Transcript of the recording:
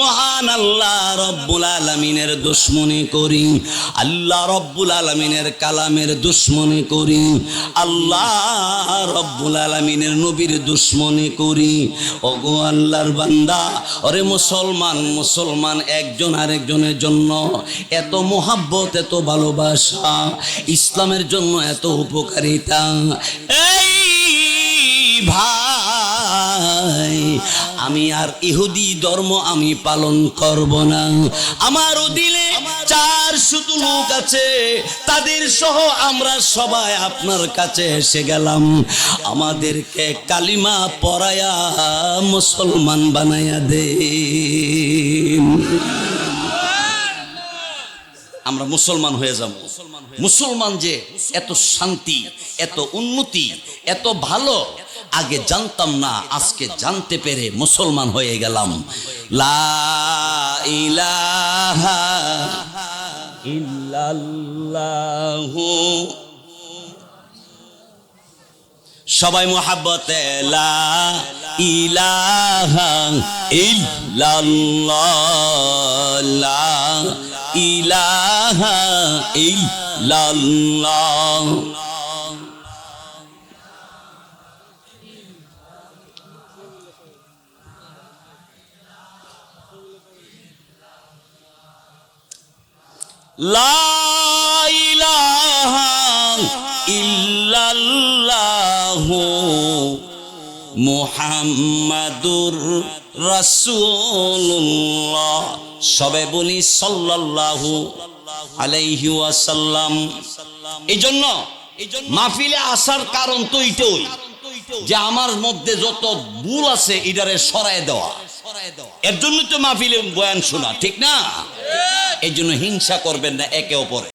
মহান আল্লাহ রব্বুল আলমিনের দুশ্মনী করি। আল্লাহ রব্বুল আলমিনের কালামের দুশ্মনী করি। আল্লাহ রব্বুল আলমিনের নবীর দুশ্মনী করি। ওগো আল্লাহর বান্দা, ওরে মুসলমান মুসলমান একজন আরেকজনের জন্য এত মোহাব্বত, এত ভালোবাসা, ইসলামের জন্য এত উপকারিতা। এই ভাই আমি আর ইহুদি ধর্ম আমি পালন করব না। আমার দিলে চার শুধু লোক আছে, তাদের সহ আমরা সবাই আপনার কাছে এসে গেলাম। আমাদেরকে কালিমা পড়ায়া মুসলমান বানায়া দে আমরা মুসলমান হয়ে যাব। মুসলমান যে এত শান্তি, এত উন্নতি, এত ভালো আগে জানতাম না, আজকে জানতে পেরে মুসলমান হয়ে গেলাম। লা ইলাহা সবাই মোহাব্বতে, লা ইলাহা ইল্লাল্লাহ, লা ইল্লাল্লাহু মুহাম্মাদুর রাসূলুল্লাহ। সবে বলি সাল্লাল্লাহু আলাইহি ওয়াসাল্লাম। এই জন্য মাহফিলে আসার কারণ তো এইটাই যে আমার মধ্যে যত ভুল আছে, এটারে সরায় দেওয়া। এর জন্য তো মাহফিলে বয়ান শোনা ঠিক না? এই জন্য হিংসা করবেন না একে অপরে।